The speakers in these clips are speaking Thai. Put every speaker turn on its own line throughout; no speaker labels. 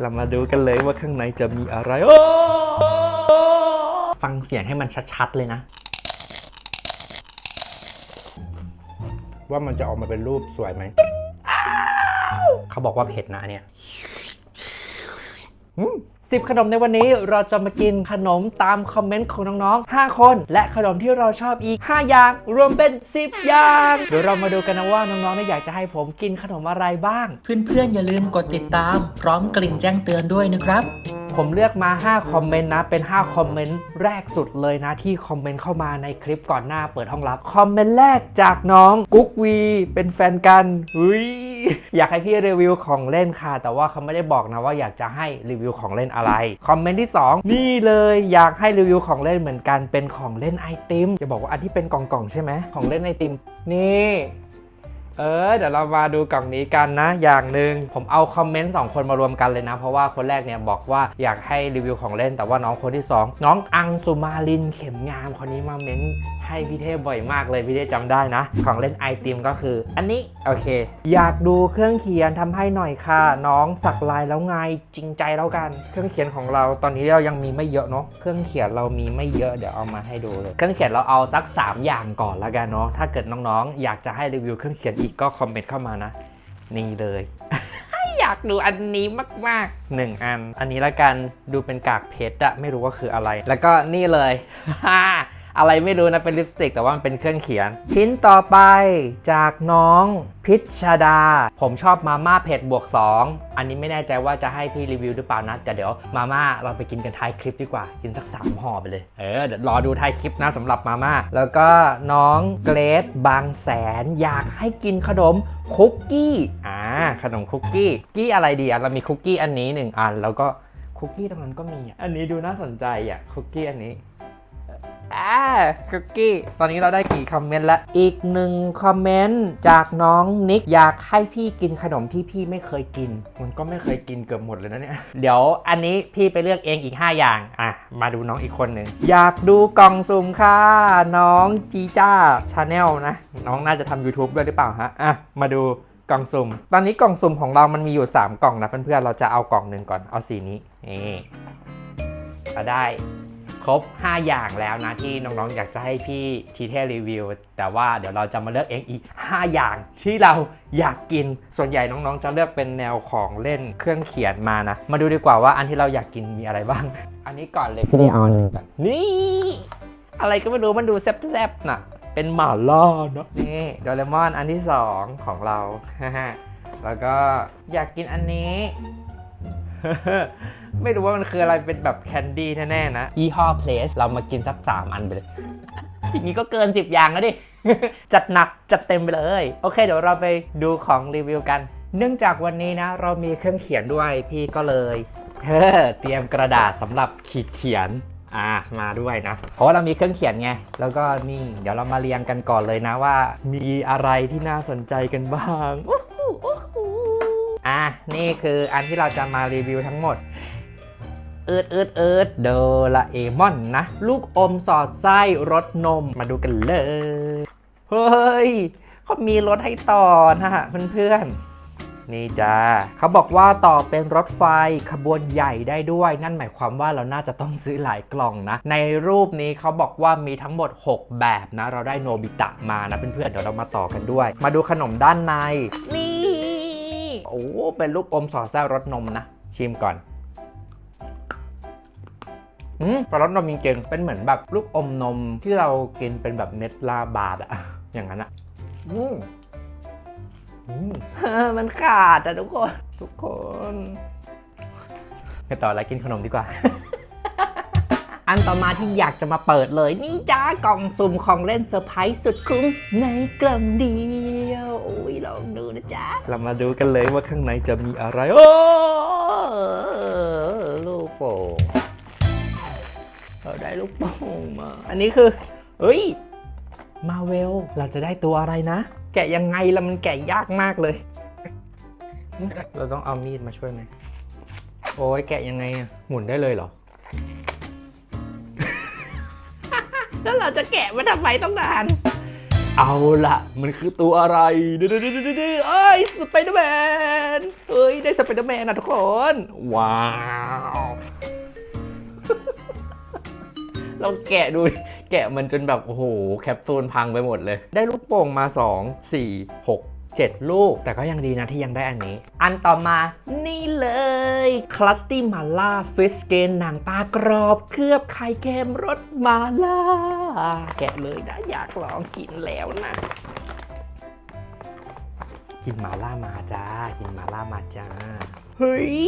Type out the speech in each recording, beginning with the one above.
เรามาดูกันเลยว่าข้างในจะมีอะไรฟังเสียงให้มันชัดๆเลยนะ ว่ามันจะออกมาเป็นรูปสวยไหม เขาบอกว่าเผ็ดนะเนี่ย 10 ขนมในวันนี้เราจะมากินขนมตามคอมเมนต์ของน้องๆ 5 คน และขนมที่เราชอบอีก 5 อย่าง รวมเป็น 10 อย่าง เดี๋ยวเรามาดูกันนะว่าน้องๆอยากจะให้ผมกินขนมอะไรบ้าง
เพื่อนๆอย่าลืมกดติดตาม พร้อมกลิ่งแจ้งเตือนด้วยนะครับ
ผมเลือกมา 5 คอมเมนต์นะ เป็น 5 คอมเมนต์แรกสุดเลยนะ ที่คอมเมนต์เข้ามาในคลิปก่อนหน้าเปิดห้องรับ คอมเมนต์แรกจากน้องกุ๊กวี เป็นแฟนกันอุ้ยอยากให้พี่รีวิวของเล่นค่ะ แต่ว่าเขาไม่ได้บอกนะว่าอยากจะให้รีวิวของเล่นอะไร คอมเมนต์ที่ 2 นี่เลยอยากให้รีวิวของเล่นเหมือนกันเป็นของเล่นไอติมจะบอกว่าอันที่เป็นกล่องๆใช่ไหมของเล่นไอติมนี่ เออเดี๋ยวเรามาดูกล่องนี้กันนะ อย่างหนึ่งผมเอาคอมเมนต์สองคนมารวมกันเลยนะ เพราะว่าคนแรกเนี่ยบอกว่าอยากให้รีวิวของเล่น แต่ว่าน้องคนที่ 2 น้องอังสุมาลินเข็มงามคนนี้มาเม้นให้พี่เทพบ่อยมากเลยพี่เทพจำได้นะ ของเล่นไอติมก็คือ อันนี้โอเค อยากดูเครื่องเขียนทำให้หน่อยค่ะ น้องสักลายแล้วไงจริงใจแล้วกัน เครื่องเขียนของเราตอนนี้เรายังมีไม่เยอะเนาะเครื่องเขียนเรามีไม่เยอะเดี๋ยวเอามาให้ดูเลย เครื่องเขียนเราเอาสัก 3 อย่างก่อนละกันเนาะถ้าเกิดน้องๆ อยากจะให้รีวิวเครื่องเขียนอีกก็คอมเมนต์เข้ามานะ นี่เลย อยากดูอันนี้มากๆ1อัน อันนี้ละกันดูเป็นกากเพชรอะไม่รู้ว่าคืออะไร แล้วก็นี่เลย อะไรไม่รู้นะเป็นลิปสติกแต่ว่ามันเป็นเครื่องเขียน ชิ้นต่อไปจากน้องพิชดา ผมชอบมาม่าเผ็ดบวก 2 อันนี้ไม่แน่ใจว่าจะให้พี่รีวิวหรือเปล่านะแต่เดี๋ยวมาม่าเราไปกินกันท้ายคลิปดีกว่า กินสักสามห่อไปเลย เออเดี๋ยวรอดูท้ายคลิปนะสำหรับมาม่าแล้วก็น้องเกรดบางแสนอยากให้กินขนมคุกกี้อ่าขนมคุกกี้กี้อะไรดีอะเรามีคุกกี้อันนี้หนึ่งอันแล้วก็คุกกี้ตรงนั้นก็มี อันนี้ดูน่าสนใจอะคุกกี้อันนี้ คุกกี้ ตอนนี้เราได้กี่คอมเมนต์แล้วอีกหนึ่งคอมเมนต์จากน้องนิกอยากให้พี่กินขนมที่พี่ไม่เคยกิน มันก็ไม่เคยกินเกือบหมดเลยนะเนี่ย เดี๋ยวอันนี้พี่ไปเลือกเองอีก 5 อย่าง อะ มาดูน้องอีกคนหนึ่ง อยากดูกล่องสุ่มค่ะ น้องจีจ้าชาแนลนะ น้องน่าจะทำ YouTube ด้วยหรือเปล่าฮะ อะ มาดูกล่องสุ่ม ตอนนี้กล่องสุ่มของเรามันมีอยู่ 3 กล่องนะเพื่อนๆ เราจะเอากล่องหนึ่งก่อน เอาสีนี้ นี่ได้ ครบ 5 อย่างแล้วนะที่น้องๆอยากจะให้พี่ทีเทรีวิว แต่ว่าเดี๋ยวเราจะมาเลือกเองอีก 5 อย่างที่เราอยากกิน ส่วนใหญ่น้องๆ จะเลือกเป็นแนวของเล่นเครื่องเขียนมานะ มาดูดีกว่าว่าอันที่เราอยากกินมีอะไรบ้าง อันนี้ก่อนเลยพี่เอาหนึ่งก่อนนี่อะไรก็ไม่รู้มันดูแซ่บๆน่ะ เป็นหมาล่าเนาะนี่โดเรมอนอันที่ 2 ของเราแล้วก็อยากกินอันนี้ ไม่รู้ว่ามันคืออะไรเป็นแบบแคนดี้แน่ๆนะยี่ห้อเพลสเรามากินสัก3อันไปเลยอย่างนี้ก็เกิน 10 อย่างแล้วดิ จัดหนักจัดเต็มไปเลย โอเค เดี๋ยวเราไปดูของรีวิวกัน เนื่องจากวันนี้นะ เรามีเครื่องเขียนด้วยพี่ก็เลยเฮ้อเตรียมกระดาษสำหรับขีดเขียนอ่ามาด้วยนะ เพราะว่าเรามีเครื่องเขียนไง แล้วก็นี่เดี๋ยวเรามาเรียงกันก่อนเลยนะว่า มีอะไรที่น่าสนใจกันบ้างอู้หูอู้หู อะนี่คืออันที่เราจะมารีวิวทั้งหมดเอิดเอิดเอิดโดราเอมอนนะ ลูกอมสอดไส้รสนมมาดูกันเลย เฮ้ยเขามีรถให้ต่อนะฮะเพื่อนๆ นี่จ้าเขาบอกว่าต่อเป็นรถไฟขบวนใหญ่ได้ด้วย นั่นหมายความว่าเราน่าจะต้องซื้อหลายกล่องนะ ในรูปนี้เขาบอกว่ามีทั้งหมด 6 แบบนะ เราได้โนบิตะมานะเพื่อนๆเดี๋ยวเรามาต่อกันด้วย มาดูขนมด้านใน นี่ โอ้เป็นลูกอมสอดไส้รสนมนะ ชิมก่อนอืมปลารสนมจริงๆเป็นเหมือนแบบลูกอมนมที่เรากินเป็นแบบเม็ดลาบาดอะอย่างนั้นอะอืมอืมมันขาดอะทุกคน ทุกคนไปต่อแล้วกินขนมดีกว่า อันต่อมาที่อยากจะมาเปิดเลย นี่จ้ากล่องสุ่มของเล่นเซอร์ไพรส์สุดคุ้มในกล่องเดียวโอ้ยลองดูนะจ๊ะเรามาดูกันเลยว่าข้างในจะมีอะไร โอ้ลูกโป่งเราได้ลูกโป่งมา อันนี้คือเฮ้ยมาเวลเราจะได้ตัวอะไรนะ แกะยังไงล่ะมันแกะยากมากเลย เราต้องเอามีดมาช่วยไหมโอ้ยแกะยังไงอะหมุนได้เลยเหรอ แล้วเราจะแกะมันทำไมต้องนาน เอาละมันคือตัวอะไรดื้อดื้อดื้อดื้อดื้อเอ้ยสไปเดอร์แมนเอ้ยได้สไปเดอร์แมนนะทุกคน ว้าวเราแกะดูแกะมันจนแบบ โอ้โห แคปซูลพังไปหมดเลย ได้ลูกโป่งมา 2 4 6 7 ลูก แต่ก็ยังดีนะที่ยังได้อันนี้ อันต่อมานี่เลยคลัสตี้มาล่าฟิสเกนหนังปลากรอบเคลือบไข่เค็มรสมาล่า แกะเลยนะอยากลองกินแล้วนะกินมาล่ามาจ้า กินมาล่ามาจ้า เฮ้ย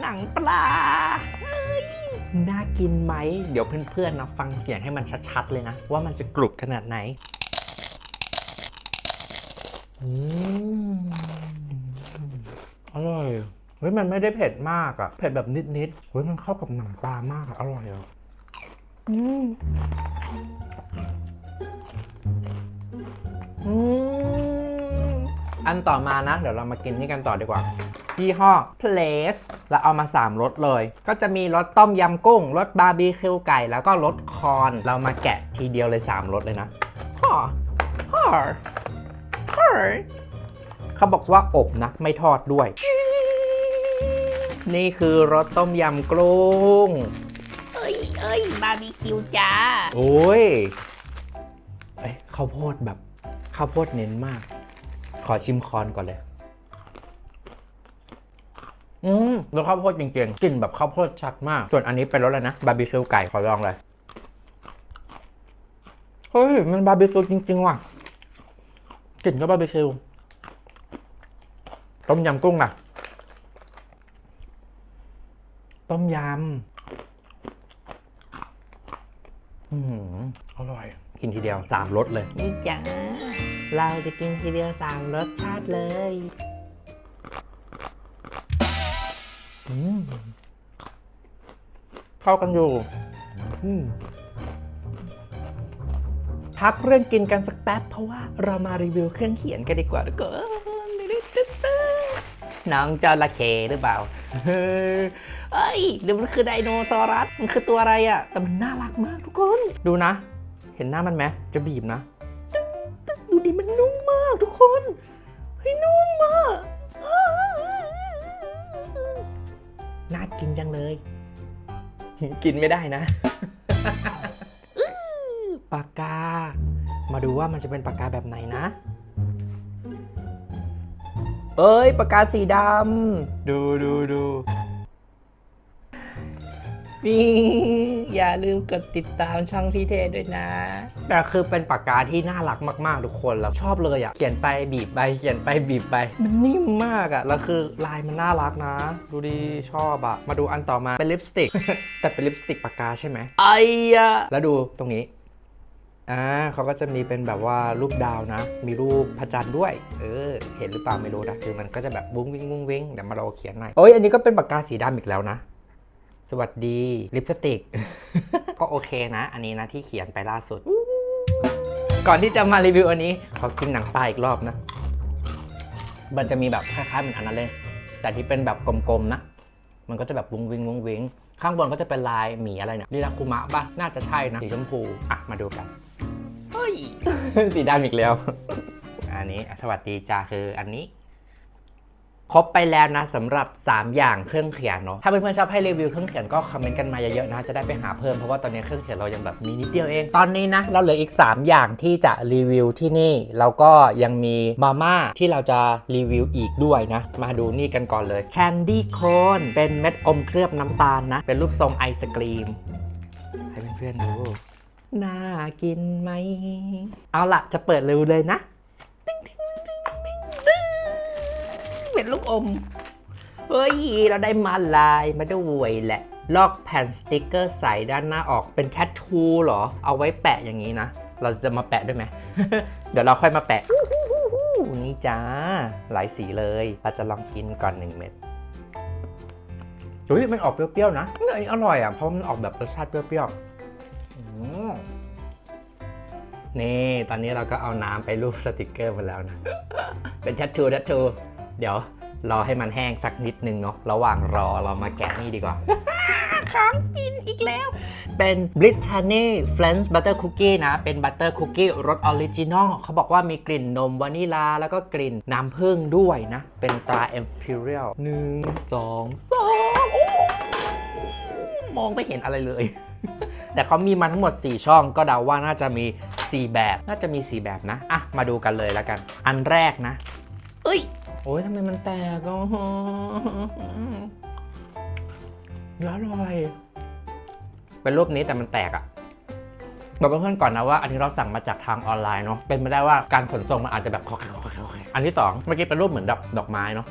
หนังปลา เฮ้ย น่ากินไหม เดี๋ยวเพื่อนๆนะฟังเสียงให้มันชัดๆเลยนะ ว่ามันจะกรุบขนาดไหน อร่อย เฮ้ยมันไม่ได้เผ็ดมากอะเผ็ดแบบนิดๆ เฮ้ยมันเข้ากับหนังปลามากอะอร่อยอะอืมอืมอันต่อมานะ เดี๋ยวเรามากินนี่กันต่อดีกว่ายี่ห้อ Place เราเอามา3รสเลย ก็จะมีรสต้มยำกุ้งรสบาร์บีคิวไก่ แล้วก็รสคอน เรามาแกะทีเดียวเลย 3รสเลยนะฮ่อฮ่อฮ่อ เขาบอกว่าอบนะ ไม่ทอดด้วย นี่คือรสต้มยำกุ้ง
เอ้ยเอ้ยบาร์บีคิวจ้า
โอ้ยเอ้ยข้าวโพดแบบข้าวโพดเน้นมาก ขอชิมคอนก่อนเลย อืมแล้วข้าวโพดจริงๆกลิ่นแบบข้าวโพดชัดมาก ส่วนอันนี้เป็นรสอะไรนะ บาร์บีคิวไก่ ขอลองเลย เฮ้ย มันบาร์บีคิวจริง ๆ ว่ะ กลิ่นก็บาร์บีคิวต้มยำกุ้งอะ ต้มยำอืมอร่อย กินทีเดียวสามรสเลย
นี่จ้า
เราจะกินทีเดียวสามรสชาติเลยอืมเข้ากันอยู่อืม พักเรื่องกินกันสักแป๊บ เพราะว่าเรามารีวิวเครื่องเขียนกันดีกว่าทุกคนน้องจระเข้หรือเปล่า
เอ้ยหรือมันคือไดโนเสารัสมันคือตัวอะไรอะ
แต่มันน่ารักมากทุกคน ดูนะ เห็นหน้ามันไหมจะบีบนะ
ดูดิมันนุ่มมากทุกคนเฮ้ยนุ่มมาก
น่ากินจังเลย กินไม่ได้นะากกา มาดูว่ามันจะเป็นปากกาแบบไหนนะ เอ้ยปากกาสีดำดูดูดูนี่อย่าลืมกดติดตามช่องพี่เทด้วยนะ แต่คือเป็นปากกาที่น่ารักมาก ๆ ทุกคนแล้วชอบเลยอะ่ะ เขียนไปบีบไปเขียนไปบีบไป มันนิ่มมากอะ่ะ แล้วคือลายมันน่ารักนะ ดูดีชอบอะ่ะ มาดูอันต่อมาเป็นลิปสติก แต่เป็นลิปสติกปากกาใช่ไหม
ไอ้อะ
แล้วดูตรงนี้ อ่าเขาก็จะมีเป็นแบบว่ารูปดาวนะ มีรูปพระจันทร์ด้วย เออ เห็นหรือเปล่าไม่รู้นะ คือมันก็จะแบบวุ้งวิ่งวุ้งวิ่งเดี๋ยวมาเราเขียนหน่อย โอ้ยอันนี้ก็เป็นปากกาสีดำอีกแล้วนะ สวัสดีลิปสติก ก็โอเคนะ อันนี้นะที่เขียนไปล่าสุด ก่อนที่จะมารีวิวอันนี้ขอกินหนังปลาอีกรอบนะ มันจะมีแบบคล้ายๆเหมือนอันนั้นเลย แต่ที่เป็นแบบกลมๆนะ มันก็จะแบบวุ้งวิงวุ้งวิงข้างบนก็จะเป็นลายหมีอะไรเนี่ยลีลาคุมะป่ะน่าจะใช่นะสีชมพู อะ มาดูกัน
เฮ้ย
สีดำอีกแล้ว อันนี้สวัสดีจ้าคืออันนี้ ครบไปแล้วนะสำหรับ 3 อย่างเครื่องเขียนเนาะถ้าเพื่อนๆชอบให้รีวิวเครื่องเขียนก็คอมเมนต์กันมาเยอะๆนะจะได้ไปหาเพิ่มเพราะว่าตอนนี้เครื่องเขียนเรายังแบบมีนิดเดียวเองตอนนี้นะเราเหลืออีก 3 อย่างที่จะรีวิวที่นี่แล้วก็ยังมีมาม่าที่เราจะรีวิวอีกด้วยนะ มาดูนี่กันก่อนเลยแคนดี้โคนเป็นเม็ดอมเคลือบน้ำตาลนะเป็นรูปทรงไอศกรีม ให้เพื่อนๆดู น่ากินไหม เอาละจะเปิดเร็วเลยนะ
เป็นลูกอม
เฮ้ย เราได้มาลายมาด้วยแหละ ลอกแผ่นสติกเกอร์ใส่ด้านหน้าออกเป็นแทททูเหรอ เอาไว้แปะอย่างนี้นะ เราจะมาแปะด้วยไหม เดี๋ยวเราค่อยมาแปะ นี่จ้า หลายสีเลย เราจะลองกินก่อนหนึ่งเม็ดเฮ้ยมันออกเปรี้ยวๆนะเฮ้ยอันนี้อร่อยอะ เพราะมันออกแบบรสชาติเปรี้ยวๆ นี่ ตอนนี้เราก็เอาน้ำไปรูปสติกเกอร์มาแล้วนะ เป็นแทททูแทททูเดี๋ยวรอให้มันแห้งสักนิดนึงเนาะ ระหว่างรอเรามาแกะนี่ดีกว่าค้างกินอีกแล้ว เป็น Brittany French Butter Cookie นะ เป็นบัตเตอร์คุกกี้รสออริจินอลเขาบอกว่ามีกลิ่นนมวานิลา แล้วก็กลิ่นน้ำผึ้งด้วยนะ เป็นตรา Imperial หนึ่งสองสามโอ้มองไม่เห็นอะไรเลย แต่เขามีมาทั้งหมด 4 ช่อง ก็เดาว่าน่าจะมี 4 แบบ น่าจะมี 4 แบบนะ อะ มาดูกันเลยแล้วกัน อันแรกนะ เอ้ย โอ้ยทำไมมันแตกอะแล้วอร่อย เป็นรูปนี้แต่มันแตกอะ่ะบอกเพื่อนๆก่อนนะว่าอันนี้เราสั่งมาจากทางออนไลน์เนาะ เป็นไปได้ว่าการขนส่งมันอาจจะแบบคอแคคอแคคอแคอันที่สองเมื่อกี้เป็นรูปเหมือนดอกดอกไม้เนาะ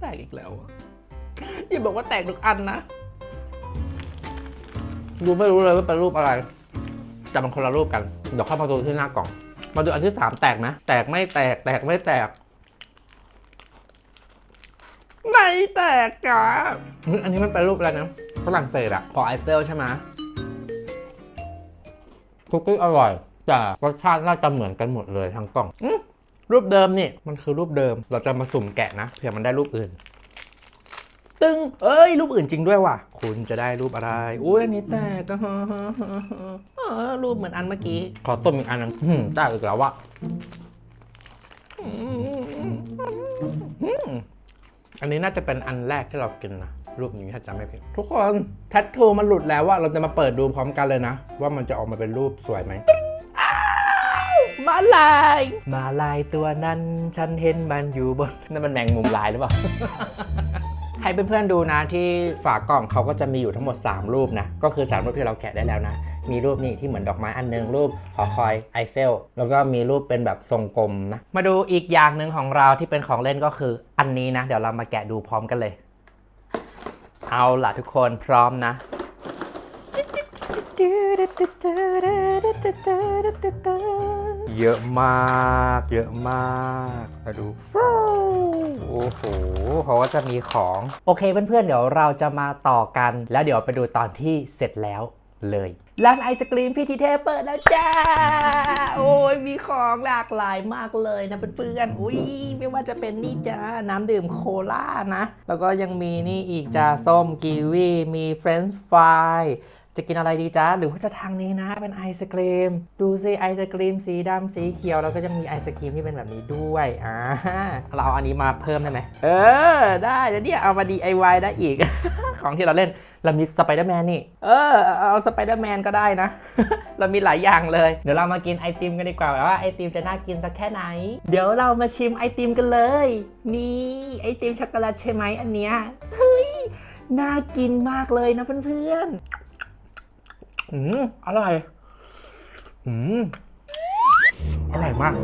แตกอีกแล้ว อะอย่าบอกว่าแตกทุกอันนะ ดูไม่รู้เลยว่าเป็นรูปอะไรจะมันคนละรูปกัน เดี๋ยวเข้ามาดูที่หน้ากล่อง มาดูอันที่สามแตกนะแตกไม่แตก แตกไม่แตกไม่แตกจ้ะเฮ้ยอันนี้มันเป็นรูปอะไรนะ ฝรั่งเศสอะพอไอเฟลใช่ไหมคุกกี้อร่อยแต่รสชาติน่าจะเหมือนกันหมดเลยทั้งกล่องอมรูปเดิมนี่ มันคือรูปเดิม เราจะมาสุ่มแกะนะเผื่อมันได้รูปอื่น ตึงเอ้ย รูปอื่นจริงด้วยว่ะ คุณจะได้รูปอะไร อุ้ยอันนี้แตกก็เออรูปเหมือนอันเมื่อกี้ ขอต้มอีกอันนึงอืมได้อีกแล้วว่ะอืมอันนี้น่าจะเป็นอันแรกที่เรากินนะ รูปนี้ถ้าจำไม่ผิด ทุกคนแทททูมันหลุดแล้วว่าเราจะมาเปิดดูพร้อมกันเลยนะ ว่ามันจะออกมาเป็นรูปสวยไหม มาลาย มาลายตัวนั้น ฉันเห็นมันอยู่บนนั่นมันแมงมุมลายหรือเปล่า ให้เพื่อนๆดูนะที่ฝากล่องเขาก็จะมีอยู่ทั้งหมด 3 รูปนะ ก็คือ 3 รูปที่เราแกะได้แล้วนะ มีรูปนี่ที่เหมือนดอกไม้อันหนึง รูปหอคอยไอเฟล แล้วก็มีรูปเป็นแบบทรงกลมนะ มาดูอีกอย่างหนึ่งของเราที่เป็นของเล่นก็คืออันนี้นะ เดี๋ยวเรามาแกะดูพร้อมกันเลย เอาล่ะทุกคนพร้อมนะ เยอะมาก เยอะมากมาดูโอ้โหเขาก็จะมีของ โอเคเพื่อนๆ เดี๋ยวเราจะมาต่อกัน แล้วเดี๋ยวไปดูตอนที่เสร็จแล้วเลยร้านไอศกรีมพี่ทีเทพเปิดแล้วจ้า โอ้ยมีของหลากหลายมากเลยนะเพื่อนๆอุ้ยไม่ว่าจะเป็นนี่จ้า น้ำดื่มโคลานะ แล้วก็ยังมีนี่อีกจ้า ส้มกีวี มีเฟรนช์ฟราย จะกินอะไรดีจ๊ะหรือว่าจะทางนี้นะเป็นไอศกรีม ดูสิไอศกรีมสีดำสีเขียวแล้วก็จะมีไอศกรีมที่เป็นแบบนี้ด้วยอ่าเราเอาอันนี้มาเพิ่มได้ไหมเออ ได้เดี๋ยวเนี่ยเอามา DIY ได้อีก ของที่เราเล่นเรามีสไปเดอร์แมนนี่ เออ เอาสไปเดอร์แมนก็ได้นะ เรามีหลายอย่างเลย เดี๋ยวเรามากินไอติมกันดีกว่าว่าไอติมจะน่ากินสักแค่ไหน เดี๋ยวเรามาชิมไอติมกันเลย นี่ไอติมช็อกโกแลตใช่ไหมอันเนี้ย เฮ้ย น่ากินมากเลยนะเพื่อนๆ อืมอร่อยอืมอร่อยมาก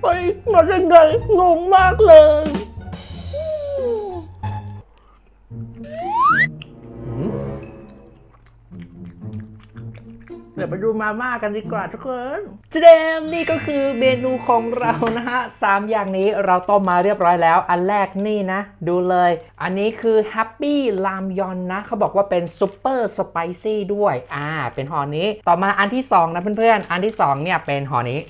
ไปมายังไงงงมากเลย ไปดูมาม่ากันดีกว่าทุกคนเจมนี่ก็คือเมนูของเรานะฮะสามอย่างนี้เราต้มมาเรียบร้อยแล้ว อันแรกนี่นะ ดูเลย อันนี้คือแฮปปี้ลามยอนนะ เขาบอกว่าเป็นซูเปอร์สไปซี่ด้วย อ่า เป็นห่อนี้ ต่อมาอันที่ 2 นะเพื่อนๆ อันที่ 2 เนี่ยเป็นห่อนี้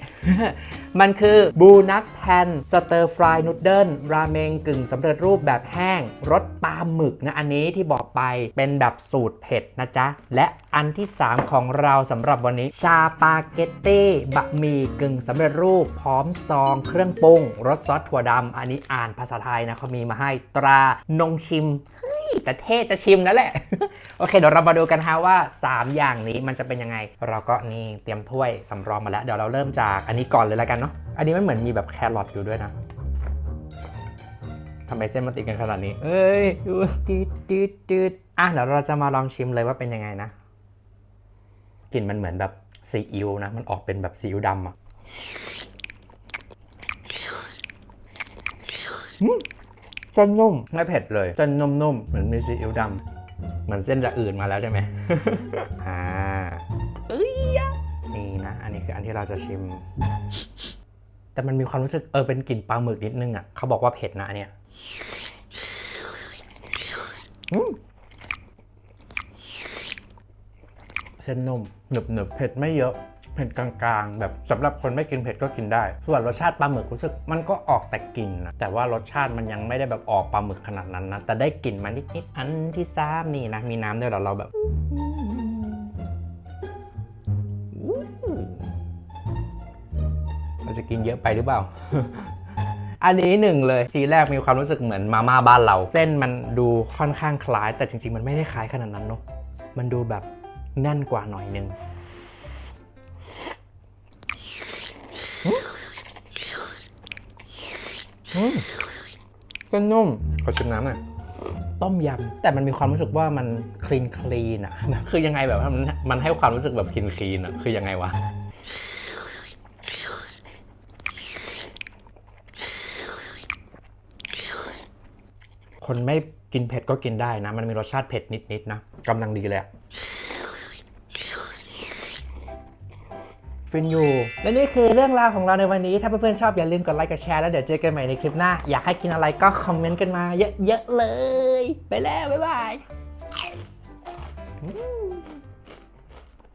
มันคือบูนักแพนสเตอร์ฟรายนูเดิลราเมงกึ่งสำเร็จรูปแบบแห้งรสปลาหมึกนะอันนี้ที่บอกไปเป็นแบบสูตรเผ็ดนะจ๊ะ และอันที่ 3 ของเราสำหรับวันนี้ ชาปาเกตตี้บะหมี่กึ่งสำเร็จรูป พร้อมซอง เครื่องปรุงรสซอสถั่วดำอันนี้อ่านภาษาไทยนะเขามีมาให้ตรานงชิม แต่เท่จะชิมนั่นแหละ โอเค เดี๋ยวเรามาดูกันฮะว่า 3 อย่างนี้มันจะเป็นยังไง เราก็นี่เตรียมถ้วยสำรองมาแล้ว เดี๋ยวเราเริ่มจากอันนี้ก่อนเลยแล้วกันเนาะ อันนี้มันเหมือนมีแบบแครอทอยู่ด้วยนะทำไมเส้นมันติดกันขนาดนี้ เอ้ยดูตืดตืดตืดอะเดี๋ยวเราจะมาลองชิมเลยว่าเป็นยังไงนะ กลิ่นมันเหมือนแบบซีอิ๊วนะ มันออกเป็นแบบซีอิ๊วดำอะ จะนุ่มไม่เผ็ดเลยจะนุ่มๆเหมือนมีซีอิ๊วดำเหมือนเส้นจะอื่นมาแล้วใช่ไหมอ่าเอ้ยอะนี่นะ อันนี้คืออันที่เราจะชิม แต่มันมีความรู้สึกเออเป็นกลิ่นปลาหมึกนิดนึงอะเขาบอกว่าเผ็ดนะอันเนี่ยอืมเส้นนุ่มหนึบหนึบๆเผ็ดไม่เยอะ
เผ็ดกลางๆ แบบสำหรับคนไม่กินเผ็ดก็กินได้ ส่วนรสชาติปลาหมึกรู้สึกมันก็ออกแต่กลิ่นนะแต่ว่ารสชาติมันยังไม่ได้แบบออกปลาหมึกขนาดนั้นนะแต่ได้กลิ่นมานิดๆอันที่สามนี่นะมีน้ำด้วยเหรอเราแบบเราจะกินเยอะไปหรือเปล่าอันนี้หนึ่งเลยทีแรกมีความรู้สึกเหมือนมาม่าบ้านเรา เส้นมันดูค่อนข้างคล้าย แต่จริง ๆ มันไม่ได้คล้ายขนาดนั้นเนอะมันดูแบบแน่นกว่าหน่อยนึง ก็นุ่มขอชิมน้ำหน่อยต้มยำแต่มันมีความรู้สึกว่ามันคลีนคลีนอะคือยังไงแบบมันมันให้ความรู้สึกแบบคลีนคลีนอะคือยังไงวะคนไม่กินเผ็ดก็กินได้นะ มันมีรสชาติเผ็ดนิดๆนะกำลังดีเลยอะ ฟินอยู่
และนี่คือเรื่องราวของเราในวันนี้ ถ้าเพื่อนๆชอบอย่าลืมกดไลค์กดแชร์แล้วเดี๋ยวเจอกันใหม่ในคลิปหน้า อยากให้กินอะไรก็คอมเมนต์กันมาเยอะๆเลย ไปแล้ว บ๊ายบาย